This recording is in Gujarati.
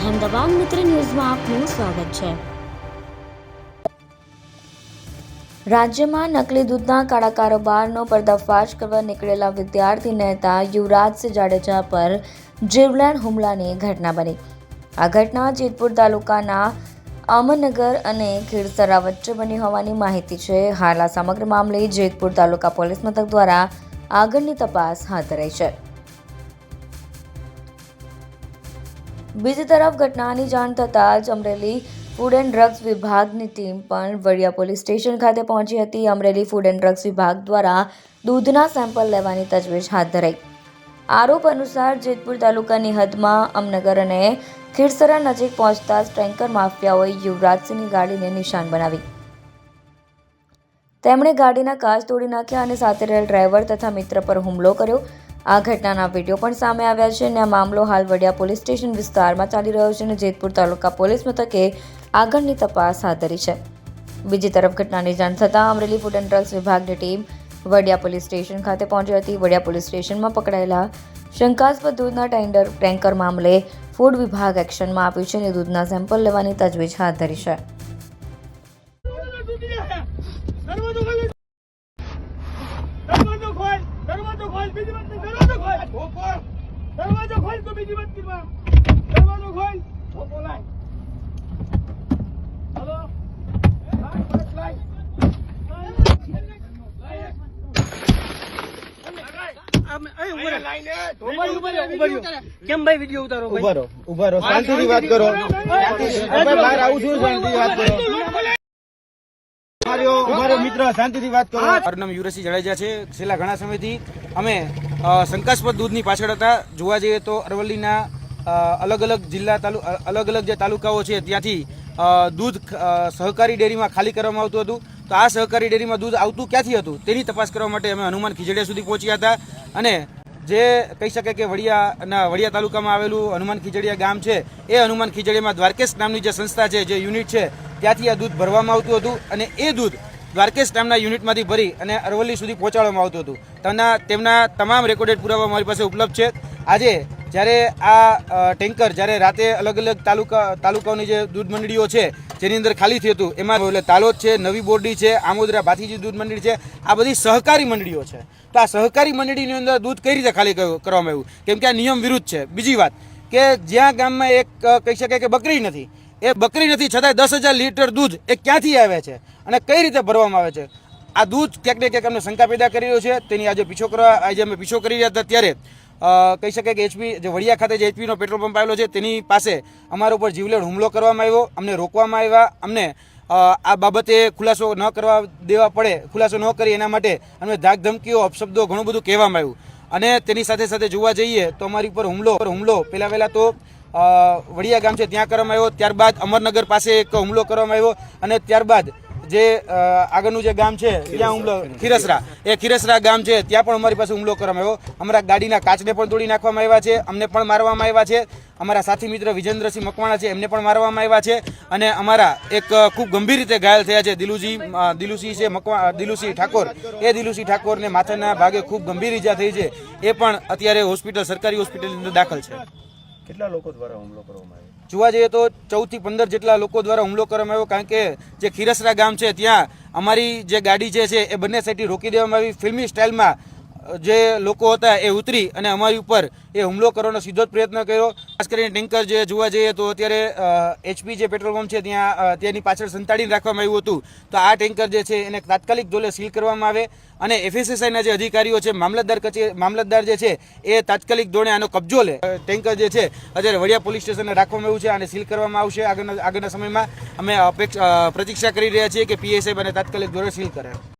અહેમદાબાદ મિત્ર ન્યૂઝમાં આપનું સ્વાગત છે. રાજ્યમાં નકલી દૂધના કાળા કારોબારનો પર્દાફાશ કરવા નીકળેલા વિદ્યાર્થી નેતા યુવરાજસિંહ જાડેજા પર જીવલેણ હુમલાની ઘટના બની. આ ઘટના જેતપુર તાલુકાના અમનગર અને ખીરસરા વચ્ચે બની હોવાની માહિતી છે. હાલ આ સમગ્ર મામલે જેતપુર તાલુકા પોલીસ મથક દ્વારા આગળની તપાસ હાથ ધરાઈ છે. બીજી તરફ ઘટનાની જાણ થતાં જ અમરેલી ફૂડ એન્ડ ડ્રગ્સ વિભાગની ટીમ પણ વડિયા પોલીસ સ્ટેશન ખાતે પહોંચી હતી. અમરેલી ફૂડ એન્ડ ડ્રગ્સ વિભાગ દ્વારા દૂધના સેમ્પલ લેવાની તજવીજ હાથ ધરાઈ. આરોપ અનુસાર જેતપુર તાલુકાની હદમાં અમનગર અને ખીરસરા નજીક પહોંચતા ટેન્કર માફિયાઓએ યુવરાજસિંહની ગાડીને નિશાન બનાવી. તેમણે ગાડીના કાચ તોડી નાખ્યા અને સાથે રહેલ ડ્રાઈવર તથા મિત્ર પર હુમલો કર્યો. આ ઘટનાના વીડિયો પણ સામે આવ્યા છે અને આ મામલો હાલ વડિયા પોલીસ સ્ટેશન વિસ્તારમાં ચાલી રહ્યો છે અને જેતપુર તાલુકા પોલીસ મથકે આગળની તપાસ હાથ ધરી છે. બીજી તરફ ઘટનાની જાણ થતાં અમરેલી ફૂડ એન્ડ ડ્રગ્સ વિભાગની ટીમ વડિયા પોલીસ સ્ટેશન ખાતે પહોંચી હતી. વડિયા પોલીસ સ્ટેશનમાં પકડાયેલા શંકાસ્પદ દૂધના ટેન્ડર, ટેન્કર મામલે ફૂડ વિભાગ એક્શનમાં આપ્યું છે અને દૂધના સેમ્પલ લેવાની તજવીજ હાથ ધરી છે. ખોલ બીજી વાત ખોલ. દરવાજો ખોલ તો બીજી વાત કરવા દરવાજો ખોલ. હલો. કેમ ભાઈ વીડિયો ઉતારો ઉભારો ઉભારો ઊભા શાંતિથી વાત કરો. બહાર આવું છું શાંતિ વાત કરો. મારો મિત્ર. શાંતિથી વાત કરો. મારું નામ યુવરાજસિંહ જાડેજા છે. છેલ્લા ઘણા સમયથી અમે શંકાસ્પદ દૂધની પાછળ હતા. જોવા જઈએ તો અરવલ્લીના અલગ અલગ જિલ્લા તાલુ અલગ અલગ જે તાલુકાઓ છે, ત્યાંથી દૂધ સહકારી ડેરીમાં ખાલી કરવામાં આવતું હતું. તો આ સહકારી ડેરીમાં દૂધ આવતું ક્યાંથી હતું? તેની તપાસ કરવા માટે અમે હનુમાન ખીજડીયા સુધી પહોંચ્યા હતા. અને જે કહી શકાય કે વડિયાના, વડિયા તાલુકામાં આવેલું હનુમાન ખીજડીયા ગામ છે, એ હનુમાન ખીજડીયામાં દ્વારકેશ નામની જે સંસ્થા છે, જે યુનિટ છે, ત્યાંથી આ દૂધ ભરવામાં આવતું હતું. અને એ દૂધ દ્વારકેશ નામના યુનિટમાંથી ભરી અને અરવલ્લી સુધી પહોંચાડવામાં આવતું હતું. તેમના તેમના તમામ રેકોર્ડેડ પુરાવા મારી પાસે ઉપલબ્ધ છે. આજે જ્યારે આ ટેન્કર જ્યારે રાતે અલગ અલગ તાલુકા, તાલુકાઓની જે દૂધ મંડળીઓ છે, જેની અંદર ખાલી થયું હતું, એમાં એટલે તાલોદ છે, નવી બોરડી છે, આમોદરા, ભાથીજી દૂધ મંડળી છે, આ બધી સહકારી મંડળીઓ છે. તો આ સહકારી મંડળીની અંદર દૂધ કઈ રીતે ખાલી કરવામાં આવ્યું? કેમ કે આ નિયમ વિરુદ્ધ છે. બીજી વાત કે જ્યાં ગામમાં એક કહી શકાય કે બકરી નથી એ બકરી નથી, છતાંય દસ હજાર લીટર દૂધ એ ક્યાંથી આવે છે અને કઈ રીતે ભરવામાં આવે છે? આ દૂધ ક્યાંક ને ક્યાંક અમને શંકા પેદા કરી રહ્યું છે. તેની આજે પીછો કરવા, આજે અમે પીછો કરી રહ્યા હતા ત્યારે કહી શકાય કે એચપી જે વડિયા ખાતે જે એચપીનો પેટ્રોલ પંપ આવેલો છે, તેની પાસે અમારા ઉપર જીવલેણ હુમલો કરવામાં આવ્યો, અમને રોકવામાં આવ્યા, અમને આ બાબતે ખુલાસો ન કરવા દેવા પડે, ખુલાસો ન કરી એના માટે અમે ધાક ધમકીઓ, અપશબ્દો ઘણું બધું કહેવામાં આવ્યું. અને તેની સાથે સાથે જોવા જઈએ તો અમારી ઉપર હુમલો હુમલો, પહેલાં પહેલાં તો વડિયા ગામ છે ત્યાં કરવામાં આવ્યો. ત્યારબાદ અમરનગર પાસે એક હુમલો કરવામાં આવ્યો અને ત્યારબાદ જે આગળનું જે ગામ છે ત્યાં હુમલો ખીરસરા. એ ખીરસરા ગામ છે ત્યાં પણ અમારી પાસે હુમલો કરવામાં આવ્યો. અમારા ગાડીના કાચને પણ તોડી નાખવામાં આવ્યા છે અમને પણ મારવામાં આવ્યા છે. અમારા સાથી મિત્ર વિજેન્દ્રસિંહ મકવાણા છે એમને પણ મારવામાં આવ્યા છે. અને અમારા એક ખૂબ ગંભીર રીતે ઘાયલ થયા છે દિલુજી દિલુસિંહ છે મકવા દિલુસિંહ ઠાકોર. એ દિલુસિંહ ઠાકોરને માથાના ભાગે ખૂબ ગંભીર ઈજા થઈ છે. એ પણ અત્યારે હોસ્પિટલ સરકારી હોસ્પિટલની અંદર દાખલ છે. કેટલા લોકો દ્વારા હુમલો કરવામાં આવ્યો? જોવા જઈએ તો ચૌદથી પંદર જેટલા લોકો દ્વારા હુમલો કરવામાં આવ્યો, કારણ કે જે ખીરસરા ગામ છે, ત્યાં અમારી જે ગાડી છે, એ બંને સાઈડથી રોકી દેવામાં આવી. ફિલ્મી સ્ટાઇલમાં જે લોકો હતા એ ઉતરી અને અમારી ઉપર એ હુમલો કરવાનો સીધો જ પ્રયત્ન કર્યો. ખાસ કરીને ટેન્કર જે જોવા જઈએ તો અત્યારે એચપી જે પેટ્રોલ પંપ છે ત્યાં તેની પાછળ સંતાડીને રાખવામાં આવ્યું હતું. તો આ ટેન્કર જે છે એને તાત્કાલિક જોલે સીલ કરવામાં આવે અને એફએસએસઆઈના જે અધિકારીઓ છે, મામલતદાર કચે, મામલતદાર જે છે એ તાત્કાલિક ધોરણે આનો કબજો લે. ટેન્કર જે છે અત્યારે વડિયા પોલીસ સ્ટેશને રાખવામાં આવ્યું છે અને સીલ કરવામાં આવશે. આગળના આગળના સમયમાં અમે અપેક્ષ પ્રતીક્ષા કરી રહ્યા છીએ કે પીએસઆઈ અને તાત્કાલિક ધોરણે સીલ કરે